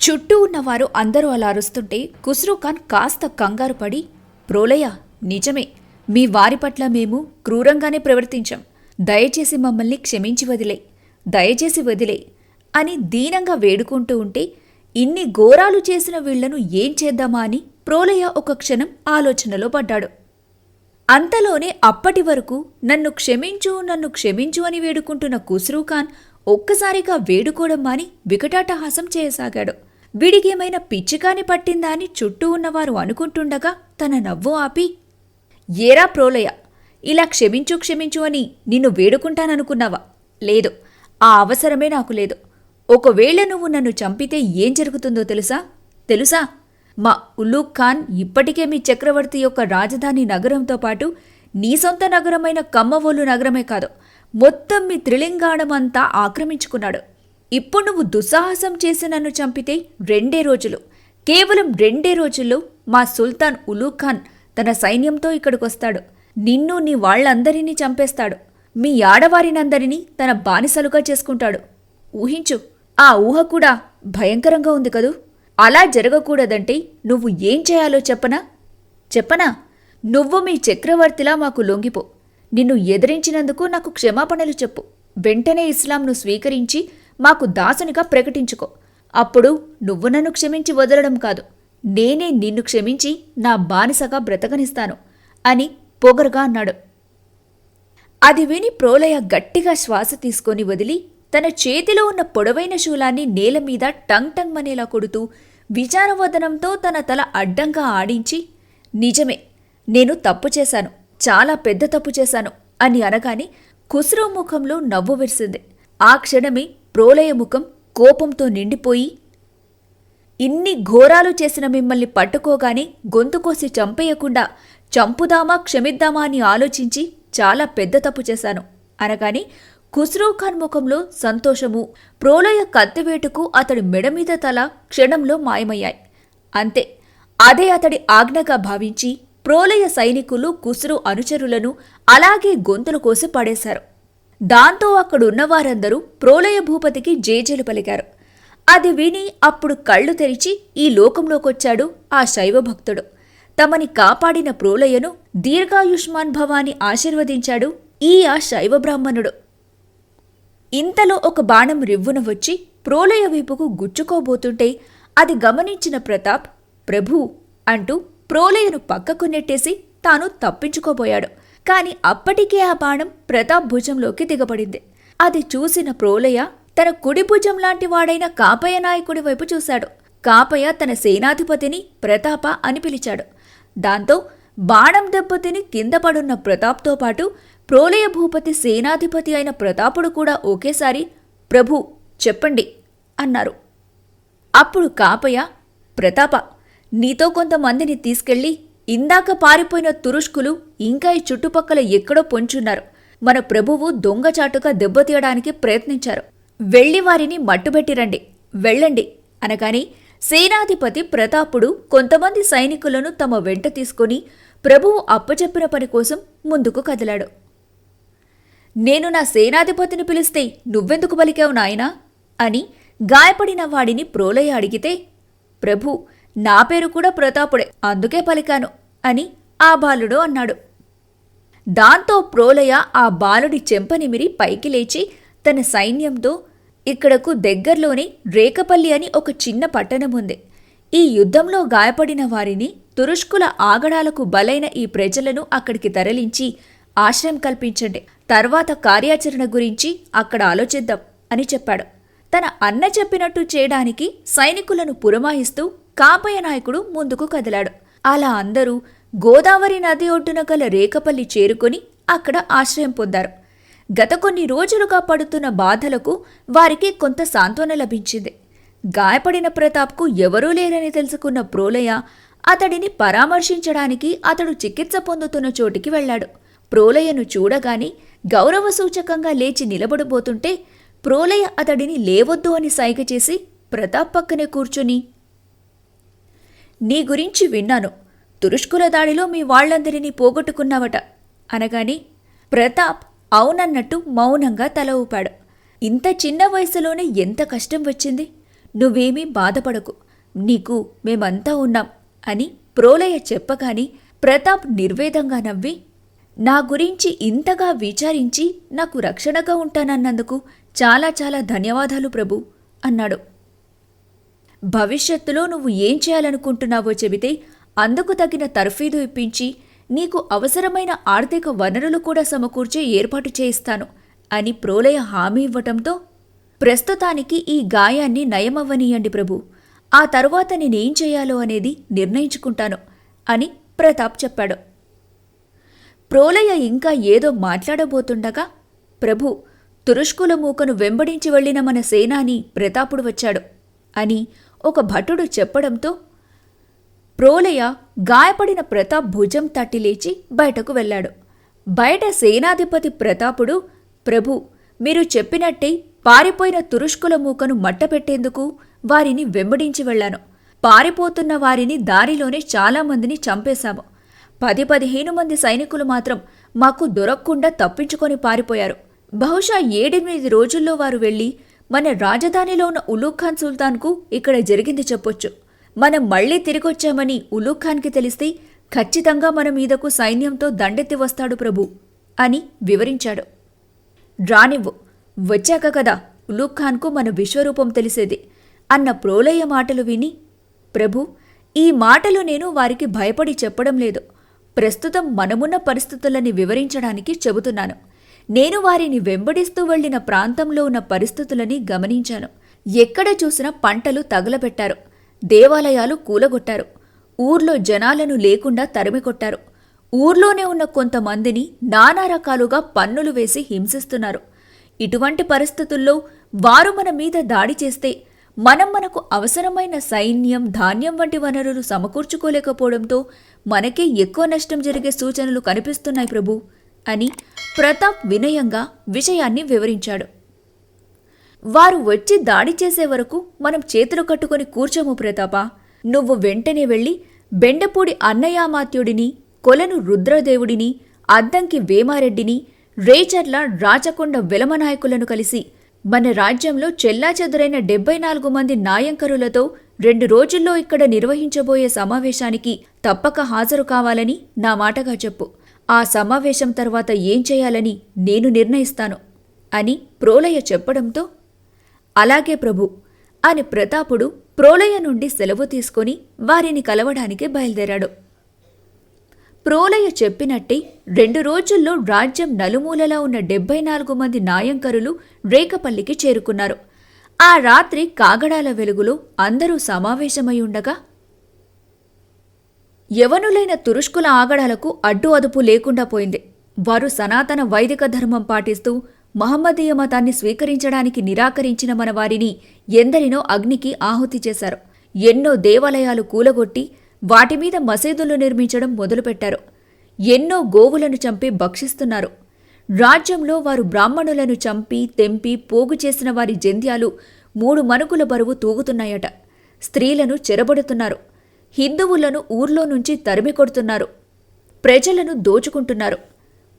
చుట్టూ ఉన్నవారు అందరూ అలా అరుస్తుంటే ఖుస్రూ ఖాన్ కాస్త కంగారు పడి ప్రోలయ నిజమే. మీ వారి పట్ల మేము క్రూరంగానే ప్రవర్తించాం. దయచేసి మమ్మల్ని క్షమించి వదిలే. దయచేసి వదిలే. అని దీనంగా వేడుకుంటూ ఉంటే ఇన్ని ఘోరాలు చేసిన వీళ్ళను ఏం చేద్దామా? అని ప్రోలయ ఒక క్షణం ఆలోచనలో పడ్డాడు. అంతలోనే అప్పటి వరకు నన్ను క్షమించు నన్ను క్షమించు అని వేడుకుంటున్న ఖుస్రూ ఖాన్ ఒక్కసారిగా వేడుకోవడం మాని వికటాటహాసం చేయసాగాడు. విడిగేమైనా పిచ్చికాని పట్టిందా అని చుట్టూ ఉన్నవారు అనుకుంటుండగా తన నవ్వు ఆపి ఏరా ప్రోలయ ఇలా క్షమించు క్షమించు అని నిన్ను వేడుకుంటాననుకున్నావా? లేదు ఆ అవసరమే నాకు లేదు. ఒకవేళ నువ్వు నన్ను చంపితే ఏం జరుగుతుందో తెలుసా? తెలుసా? మా ఉలూక్ ఖాన్ ఇప్పటికే మీ చక్రవర్తి యొక్క రాజధాని నగరంతో పాటు నీ సొంత నగరమైన కమ్మవోలు నగరమే కాదు మొత్తం మీ త్రిలింగాణమంతా ఆక్రమించుకున్నాడు. ఇప్పుడు నువ్వు దుస్సాహసం చేసి నన్ను చంపితే రెండే రోజులు. కేవలం రెండే రోజుల్లో మా సుల్తాన్ ఉలూ ఖాన్ తన సైన్యంతో ఇక్కడికొస్తాడు. నిన్ను నీ వాళ్ళందరినీ చంపేస్తాడు. మీ ఆడవారినందరినీ తన బానిసలుగా చేసుకుంటాడు. ఊహించు ఆ ఊహ కూడా భయంకరంగా ఉంది కదూ? అలా జరగకూడదంటే నువ్వు ఏం చేయాలో చెప్పనా? చెప్పనా? నువ్వు మీ చక్రవర్తిలా మాకు లొంగిపో. నిన్ను ఎదిరించినందుకు నాకు క్షమాపణలు చెప్పు. వెంటనే ఇస్లాంను స్వీకరించి మాకు దాసునిగా ప్రకటించుకో. అప్పుడు నువ్వు నన్ను క్షమించి వదలడం కాదు. నేనే నిన్ను క్షమించి నా బానిసగా బ్రతకనిస్తాను అని పొగరుగా అన్నాడు. అది విని ప్రోలయ గట్టిగా శ్వాస తీసుకొని వదిలి తన చేతిలో ఉన్న పొడవైన శూలాన్ని నేల మీద టంగ్ టంగ్ మనేలా కొడుతూ విచారవదనంతో తన తల అడ్డంగా ఆడించి నిజమే నేను తప్పు చేశాను చాలా పెద్ద తప్పు చేశాను అని అనగానే ఖుస్రో ముఖంలో నవ్వు విరిసింది. ఆ క్షణమే ప్రోలయ ముఖం కోపంతో నిండిపోయి ఇన్ని ఘోరాలు చేసిన మిమ్మల్ని పట్టుకోగానే గొంతు కోసి చంపేయకుండా చంపుదామా క్షమిద్దామా అని ఆలోచించి చాలా పెద్ద తప్పు చేశాను. అనగాని ఖుస్రో ఖాన్ ముఖంలో సంతోషము ప్రోలయ కత్తివేటుకు అతడి మెడమీద తల క్షణంలో మాయమయ్యాయి. అంతే అదే అతడి ఆజ్ఞగా భావించి ప్రోలయ సైనికులు కుసురు అనుచరులను అలాగే గొంతులు కోసి పడేశారు. దాంతో అక్కడున్న వారందరూ ప్రోలయ భూపతికి జేజలు పలికారు. అది విని అప్పుడు కళ్ళు తెరిచి ఈ లోకంలోకొచ్చాడు ఆ శైవ భక్తుడు తమని కాపాడిన ప్రోలయను దీర్ఘాయుష్మాన్ భవాని ఆశీర్వదించాడు ఈ ఆ శైవ బ్రాహ్మణుడు ఇంతలో ఒక బాణం రివ్వున వచ్చి ప్రోలయ వైపుకు గుచ్చుకోబోతుంటే అది గమనించిన ప్రతాప్ ప్రభూ అంటూ ప్రోలయను పక్కకు నెట్టేసి తాను తప్పించుకోబోయాడు. కాని అప్పటికే ఆ బాణం ప్రతాప్ భుజంలోకి దిగబడింది. అది చూసిన ప్రోలయ తన కుడి భుజం లాంటి వాడైన కాపయ్య నాయకుడి వైపు చూశాడు. కాపయ్య తన సేనాధిపతిని ప్రతాప అని పిలిచాడు. దాంతో బాణం దెబ్బతిని కింద పడున్న ప్రతాప్తో పాటు ప్రోలయ భూపతి సేనాధిపతి అయిన ప్రతాపుడు కూడా ఒకేసారి ప్రభు చెప్పండి అన్నారు. అప్పుడు కాపయ్య ప్రతాప నీతో కొంతమందిని తీసుకెళ్ళి ఇందాక పారిపోయిన తురుష్కులు ఇంకా ఈ చుట్టుపక్కల ఎక్కడో పొంచున్నారు. మన ప్రభువు దొంగచాటుగా దెబ్బతీయడానికి ప్రయత్నించారు. వెళ్ళి వారిని మట్టుబెట్టిరండి వెళ్ళండి అనగాని సేనాధిపతి ప్రతాపుడు కొంతమంది సైనికులను తమ వెంట తీసుకొని ప్రభువు అప్పచెప్పిన పని కోసం ముందుకు కదిలాడు. నేను నా సేనాధిపతిని పిలిస్తే నువ్వెందుకు పలికావు నాయనా? అని గాయపడిన వాడిని ప్రోలయ అడిగితే ప్రభు నా పేరు కూడా ప్రతాపుడే. అందుకే పలికాను. అని ఆ బాలుడు అన్నాడు. దాంతో ప్రోలయ ఆ బాలుడి చెంపనిమిరి పైకి లేచి తన సైన్యంతో ఇక్కడకు దగ్గర్లోనే రేకపల్లి అని ఒక చిన్న పట్టణం ఉంది. ఈ యుద్ధంలో గాయపడిన వారిని తురుష్కుల ఆగడాలకు బలైన ఈ ప్రజలను అక్కడికి తరలించి ఆశ్రయం కల్పించండి. తర్వాత కార్యాచరణ గురించి అక్కడ ఆలోచిద్దాం అని చెప్పాడు. తన అన్న చెప్పినట్టు చేయడానికి సైనికులను పురమాయిస్తూ కాపయ్య నాయకుడు ముందుకు కదిలాడు. అలా అందరూ గోదావరి నది ఒడ్డున గల రేకపల్లి చేరుకొని అక్కడ ఆశ్రయం పొందారు. గత కొన్ని రోజులుగా పడుతున్న బాధలకు వారికి కొంత సాంత్వన లభించింది. గాయపడిన ప్రతాప్కు ఎవరూ లేరని తెలుసుకున్న ప్రోలయ అతడిని పరామర్శించడానికి అతడు చికిత్స పొందుతున్న చోటికి వెళ్ళాడు. ప్రోలయను చూడగాని గౌరవ సూచకంగా లేచి నిలబడబోతుంటే ప్రోలయ అతడిని లేవొద్దు అని సైగ చేసి ప్రతాప్ పక్కనే కూర్చుని నీ గురించి విన్నాను. తురుష్కుల దాడిలో మీ వాళ్ళందరినీ పోగొట్టుకున్నావట. అనగాని ప్రతాప్ అవునన్నట్టు మౌనంగా తల ఊపాడు. ఇంత చిన్న వయసులోనే ఎంత కష్టం వచ్చింది? నువ్వేమీ బాధపడకు. నీకు మేమంతా ఉన్నాం అని ప్రోలయ చెప్పగాని ప్రతాప్ నిర్వేదంగా నవ్వి నా గురించి ఇంతగా విచారించి నాకు రక్షణగా ఉంటానన్నందుకు చాలా చాలా ధన్యవాదాలు ప్రభు అన్నాడు. భవిష్యత్తులో నువ్వు ఏం చేయాలనుకుంటున్నావో చెబితే అందుకు తగిన తర్ఫీదు ఇప్పించి నీకు అవసరమైన ఆర్థిక వనరులు కూడా సమకూర్చే ఏర్పాటు చేయిస్తాను అని ప్రోలయ హామీ ఇవ్వటంతో ప్రస్తుతానికి ఈ గాయాన్ని నయమవ్వనీయండి ప్రభు. ఆ తరువాత నేనేం చేయాలో అనేది నిర్ణయించుకుంటాను అని ప్రతాప్ చెప్పాడు. ప్రోలయ ఇంకా ఏదో మాట్లాడబోతుండగా ప్రభు తురుష్కుల మూకను వెంబడించి వెళ్ళిన మన సేనాని ప్రతాపుడు వచ్చాడు అని ఒక భటుడు చెప్పడంతో ప్రోలయ గాయపడిన ప్రతాప్ భుజం తట్టి లేచి బయటకు వెళ్ళాడు. బయట సేనాధిపతి ప్రతాపుడు ప్రభు మీరు చెప్పినట్టే పారిపోయిన తురుష్కుల మూకను మట్టపెట్టేందుకు వారిని వెంబడించి వెళ్ళాను. పారిపోతున్న వారిని దారిలోనే చాలామందిని చంపేశాము. పది పదిహేను మంది సైనికులు మాత్రం మాకు దొరక్కుండా తప్పించుకొని పారిపోయారు. బహుశా ఏడెనిమిది రోజుల్లో వారు వెళ్ళి మన రాజధానిలో ఉన్న ఉలూఖాన్ సుల్తాన్కు ఇక్కడ జరిగింది చెప్పొచ్చు. మనం మళ్ళీ తిరిగొచ్చామని ఉలూఖాన్కి తెలిస్తే ఖచ్చితంగా మన మీదకు సైన్యంతో దండెత్తి వస్తాడు ప్రభు అని వివరించాడు. రానివ్వు వచ్చాక కదా ఉలూఖాన్కు మన విశ్వరూపం తెలిసేది అన్న ప్రోలయ్య మాటలు విని ప్రభు ఈ మాటలు నేను వారికి భయపడి చెప్పడం లేదు. ప్రస్తుతం మనమున్న పరిస్థితులని వివరించడానికి చెబుతున్నాను. నేను వారిని వెంబడిస్తూ వెళ్ళిన ప్రాంతంలో ఉన్న పరిస్థితులని గమనించాను. ఎక్కడ చూసినా పంటలు తగలబెట్టారు. దేవాలయాలు కూలగొట్టారు. ఊర్లో జనాలను లేకుండా తరిమికొట్టారు. ఊర్లోనే ఉన్న కొంతమందిని నానా రకాలుగా పన్నులు వేసి హింసిస్తున్నారు. ఇటువంటి పరిస్థితుల్లో వారు మన మీద దాడి చేస్తే మనం మనకు అవసరమైన సైన్యం ధాన్యం వంటి వనరులు సమకూర్చుకోలేకపోవడంతో మనకే ఎక్కువ నష్టం జరిగే సూచనలు కనిపిస్తున్నాయి ప్రభు. అని ప్రతాప్ వినయంగా విషయాన్ని వివరించాడు. వారు వచ్చి దాడి చేసే వరకు మనం చేతులు కట్టుకొని కూర్చోము ప్రతాప. నువ్వు వెంటనే వెళ్ళి బెండపూడి అన్నయామాత్యుడిని కొలను రుద్రదేవుడిని అద్దంకి వేమారెడ్డిని రేచర్ల రాచకొండ వెలమనాయకులను కలిసి మన రాజ్యంలో చెల్లాచెదురైన డెబ్బై నాలుగు మంది నాయంకరులతో రెండు రోజుల్లో ఇక్కడ నిర్వహించబోయే సమావేశానికి తప్పక హాజరు కావాలని నా మాటగా చెప్పు. ఆ సమావేశం తర్వాత ఏం చేయాలని నేను నిర్ణయిస్తాను అని ప్రోలయ చెప్పడంతో అలాగే ప్రభు అని ప్రతాపుడు ప్రోలయ నుండి సెలవు తీసుకొని వారిని కలవడానికి బయలుదేరాడు. ప్రోలయ చెప్పినట్టే రెండు రోజుల్లో రాజ్యం నలుమూలలా ఉన్న డెబ్బై నాలుగు మంది నాయంకరులు రేకపల్లికి చేరుకున్నారు. ఆ రాత్రి కాగడాల వెలుగులో అందరూ సమావేశమై ఉండగా యవనులైన తురుష్కుల ఆగడాలకు అడ్డు అదుపు లేకుండా పోయింది. వారు సనాతన వైదిక ధర్మం పాటిస్తూ మహమ్మదీయ మతాన్ని స్వీకరించడానికి నిరాకరించిన మన వారిని ఎందరినో అగ్నికి ఆహుతి చేశారు. ఎన్నో దేవాలయాలు కూలగొట్టి వాటిమీద మసీదులు నిర్మించడం మొదలుపెట్టారు. ఎన్నో గోవులను చంపి భక్షిస్తున్నారు. రాజ్యంలో వారు బ్రాహ్మణులను చంపి తెంపి పోగు చేసిన వారి జంధ్యాలు మూడు మనుగుల బరువు తూగుతున్నాయట. స్త్రీలను చెరబడుతున్నారు. హిందువులను ఊర్లో నుంచి తరిమి కొడుతున్నారు. ప్రజలను దోచుకుంటున్నారు.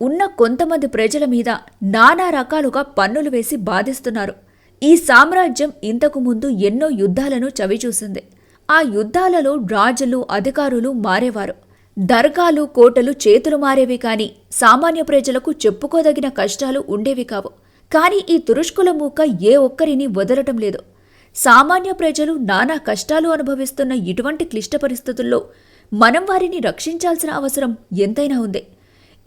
ఉన్న కొంతమంది ప్రజల మీద నానా రకాలుగా పన్నులు వేసి బాధిస్తున్నారు. ఈ సామ్రాజ్యం ఇంతకు ముందు ఎన్నో యుద్ధాలను చవిచూసింది. ఆ యుద్ధాలలో రాజులు అధికారులు మారేవారు. దర్గాలు కోటలు చేతులు మారేవి కాని సామాన్య ప్రజలకు చెప్పుకోదగిన కష్టాలు ఉండేవి కావు. కాని ఈ తురుష్కుల మూక ఏ ఒక్కరిని వదలటం లేదు. సామాన్య ప్రజలు నానా కష్టాలు అనుభవిస్తున్న ఇటువంటి క్లిష్ట పరిస్థితుల్లో మనం వారిని రక్షించాల్సిన అవసరం ఎంతైనా ఉంది.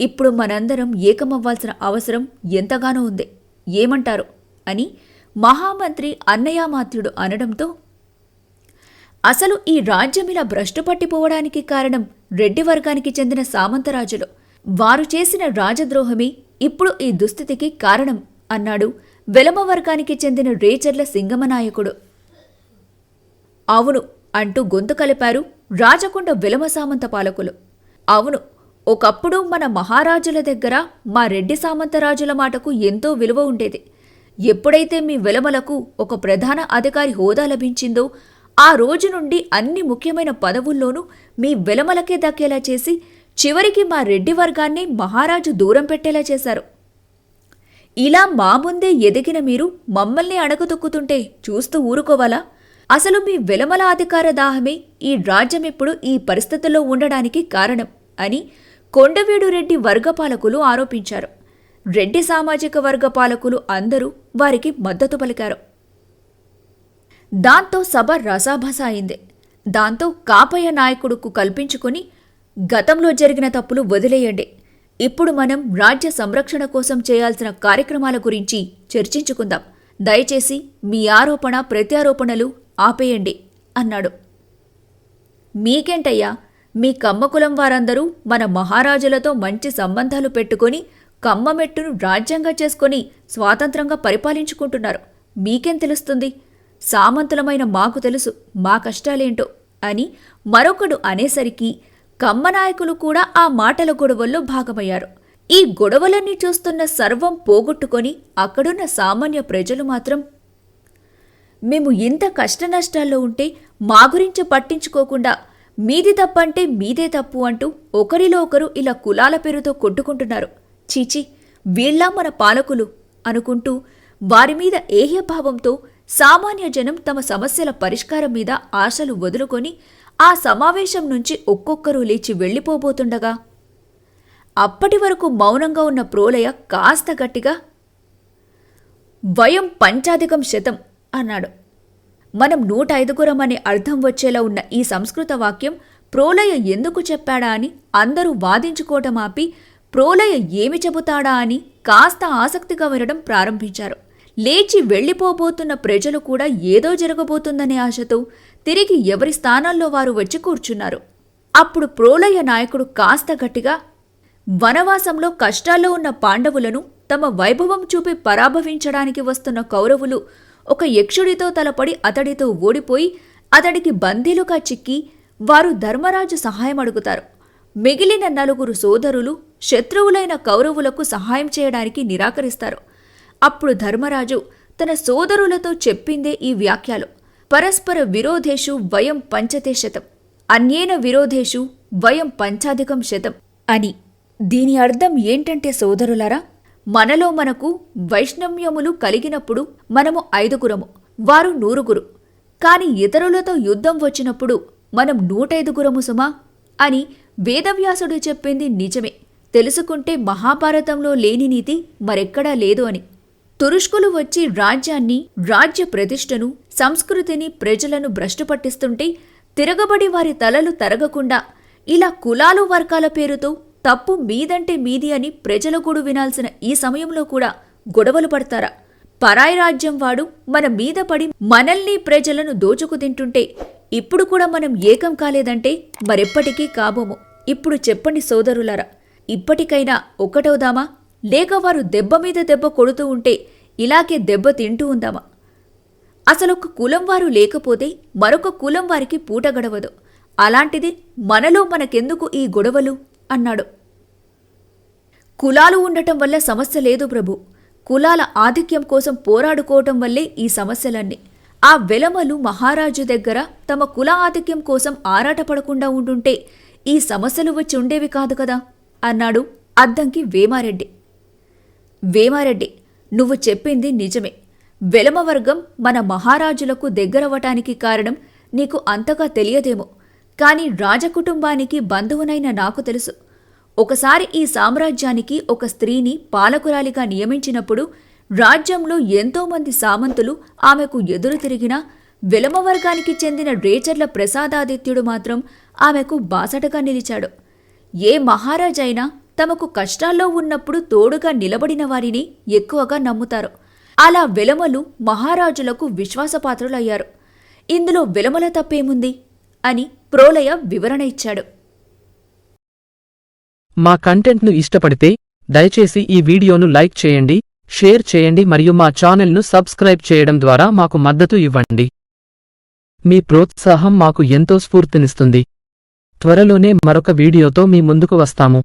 ఇప్పుడు మనందరం ఏకమవ్వాల్సిన అవసరం ఎంతగానో ఉంది. ఏమంటారు? అని మహామంత్రి అన్నయామాత్యుడు అనడంతో అసలు ఈ రాజ్యం ఇలా భ్రష్టుపట్టిపోవడానికి కారణం రెడ్డి వర్గానికి చెందిన సామంతరాజులు. వారు చేసిన రాజద్రోహమే ఇప్పుడు ఈ దుస్థితికి కారణం అన్నాడు వెలమ వర్గానికి చెందిన రేచర్ల సింగమనాయకుడు. అవును అంటూ గొంతు కలిపారు రాజకొండ వెలమ సామంత పాలకులు. అవును ఒకప్పుడు మన మహారాజుల దగ్గర మా రెడ్డి సామంతరాజుల మాటకు ఎంతో విలువ ఉండేది. ఎప్పుడైతే మీ వెలమలకు ఒక ప్రధాన అధికారి హోదా లభించిందో ఆ రోజు నుండి అన్ని ముఖ్యమైన పదవుల్లోనూ మీ వెలమలకే దక్కేలా చేసి చివరికి మా రెడ్డి వర్గాన్ని మహారాజు దూరం పెట్టేలా చేశారు. ఇలా మా ముందే ఎదిగిన మీరు మమ్మల్ని అడగతొక్కుతుంటే చూస్తూ ఊరుకోవాలా? అసలు మీ వెలమల అధికార దాహమే ఈ రాజ్యం ఇప్పుడు ఈ పరిస్థితుల్లో ఉండడానికి కారణం అని కొండవీడు రెడ్డి వర్గ పాలకులు ఆరోపించారు. రెడ్డి సామాజిక వర్గ పాలకులు అందరూ వారికి మద్దతు పలికారు. దాంతో సభ రసాభస అయింది. దాంతో కాపయ్య నాయకుడుకు కల్పించుకొని గతంలో జరిగిన తప్పులు వదిలేయండి. ఇప్పుడు మనం రాజ్య సంరక్షణ కోసం చేయాల్సిన కార్యక్రమాల గురించి చర్చించుకుందాం. దయచేసి మీ ఆరోపణ ప్రత్యారోపణలు ఆపేయండి అన్నాడు. మీకేంటయ్యా? మీ కమ్మకులం వారందరూ మన మహారాజులతో మంచి సంబంధాలు పెట్టుకొని కమ్మమెట్టును రాజ్యంగా చేసుకొని స్వాతంత్రంగా పరిపాలించుకుంటున్నారు. మీకేం తెలుస్తుంది? సామంతులమైన మాకు తెలుసు మా కష్టాలేంటో అని మరొకడు అనేసరికి కమ్మనాయకులు కూడా ఆ మాటల గొడవల్లో భాగమయ్యారు. ఈ గొడవలన్నీ చూస్తున్న సర్వం పోగొట్టుకొని అక్కడున్న సామాన్య ప్రజలు మాత్రం మేము ఇంత కష్టనష్టాల్లో ఉంటే మా గురించి పట్టించుకోకుండా మీది తప్పంటే మీదే తప్పు అంటూ ఒకరిలో ఒకరు ఇలా కులాల పేరుతో కొట్టుకుంటున్నారు. చీచి వీళ్ళ మన పాలకులు అనుకుంటూ వారి మీద ఏహ్యభావంతో సామాన్య జనం తమ సమస్యల పరిష్కారం మీద ఆశలు వదులుకొని ఆ సమావేశం నుంచి ఒక్కొక్కరు లేచి వెళ్ళిపోబోతుండగా. అప్పటి వరకు మౌనంగా ఉన్న ప్రోలయ కాస్త గట్టిగా వయం పంచాధికం శతం అన్నాడు. మనం నూట ఐదుగురం అనే అర్థం వచ్చేలా ఉన్న ఈ సంస్కృత వాక్యం ప్రోలయ ఎందుకు చెప్పాడా అని అందరూ వాదించుకోవటం ఆపి ప్రోలయ ఏమి చెబుతాడా అని కాస్త ఆసక్తిగా వినడం ప్రారంభించారు. లేచి వెళ్ళిపోబోతున్న ప్రజలు కూడా ఏదో జరగబోతుందనే ఆశతో తిరిగి ఎవరి స్థానాల్లో వారు వచ్చి కూర్చున్నారు? అప్పుడు ప్రోలయ నాయకుడు కాస్త గట్టిగా వనవాసంలో కష్టాల్లో ఉన్న పాండవులను తమ వైభవం చూపి పరాభవించడానికి వస్తున్న కౌరవులు ఒక యక్షుడితో తలపడి అతడితో ఓడిపోయి అతడికి బందీలుగా చిక్కి వారు ధర్మరాజు సహాయం అడుగుతారు. మిగిలిన నలుగురు సోదరులు శత్రువులైన కౌరవులకు సహాయం చేయడానికి నిరాకరిస్తారు. అప్పుడు ధర్మరాజు తన సోదరులతో చెప్పిందే ఈ వ్యాఖ్యలు. పరస్పర విరోధేషు వయం పంచతే శతం. అన్యేన విరోధేషు వయం పంచాధికం శతం. అని దీని అర్థం ఏంటంటే సోదరులారా మనలో మనకు వైష్ణవ్యములు కలిగినప్పుడు మనము ఐదుగురము వారు నూరుగురు. కాని ఇతరులతో యుద్ధం వచ్చినప్పుడు మనం నూటైదుగురము సుమా? అని వేదవ్యాసుడు చెప్పింది నిజమే. తెలుసుకుంటే మహాభారతంలో లేని నీతి మరెక్కడా లేదు అని. తురుష్కులు వచ్చి రాజ్యాన్ని రాజ్య ప్రతిష్టను సంస్కృతిని ప్రజలను భ్రష్టుపట్టిస్తుంటే తిరగబడి వారి తలలు తరగకుండా ఇలా కులాలు వర్గాల పేరుతో తప్పు మీదంటే మీది అని ప్రజల గూడు వినాల్సిన ఈ సమయంలో కూడా గొడవలు పడతారా? పరాయి రాజ్యం వాడు మన మీద పడి మనల్ని ప్రజలను దోచుకు తింటుంటే ఇప్పుడు కూడా మనం ఏకం కాలేదంటే మరెప్పటికీ కాబోము. ఇప్పుడు చెప్పండి సోదరులారా ఇప్పటికైనా ఒకటవుదామా? లేక వారు దెబ్బ మీద దెబ్బ కొడుతూ ఉంటే ఇలాగే దెబ్బ తింటూ ఉందామా? అసలొక కులం వారు లేకపోతే మరొక కులం వారికి పూట గడవదు. అలాంటిది మనలో మనకెందుకు ఈ గొడవలు? అన్నాడు. కులాలు ఉండటం వల్ల సమస్య లేదు ప్రభు. కులాల ఆధిక్యం కోసం పోరాడుకోవటం వల్లే ఈ సమస్యలన్నీ. ఆ వెలమలు మహారాజు దగ్గర తమ కుల ఆధిక్యం కోసం ఆరాటపడకుండా ఉండుంటే ఈ సమస్యలు వచ్చి ఉండేవి కాదు కదా? అన్నాడు అద్దంకి వేమారెడ్డి. వేమారెడ్డి నువ్వు చెప్పింది నిజమే. వెలమవర్గం మన మహారాజులకు దగ్గరవటానికి కారణం నీకు అంతగా తెలియదేమో. కాని రాజకుటుంబానికి బంధువునైన నాకు తెలుసు. ఒకసారి ఈ సామ్రాజ్యానికి ఒక స్త్రీని పాలకురాలిగా నియమించినప్పుడు రాజ్యంలో ఎంతోమంది సామంతులు ఆమెకు ఎదురు తిరిగినా వెలమవర్గానికి చెందిన రేచర్ల ప్రసాదాదిత్యుడు మాత్రం ఆమెకు బాసటగా నిలిచాడు. ఏ మహారాజైనా తమకు కష్టాల్లో ఉన్నప్పుడు తోడుగా నిలబడిన వారిని ఎక్కువగా నమ్ముతారు. అలా వెలమలు మహారాజులకు విశ్వాసపాత్రులయ్యారు. ఇందులో వెలమల తప్పేముంది? అని ప్రోలయ వివరణ ఇచ్చాడు. మా కంటెంట్ను ఇష్టపడితే దయచేసి ఈ వీడియోను లైక్ చేయండి షేర్ చేయండి మరియు మా ఛానల్ను సబ్స్క్రైబ్ చేయడం ద్వారా మాకు మద్దతు ఇవ్వండి. మీ ప్రోత్సాహం మాకు ఎంతో స్ఫూర్తినిస్తుంది. త్వరలోనే మరొక వీడియోతో మీ ముందుకు వస్తాము.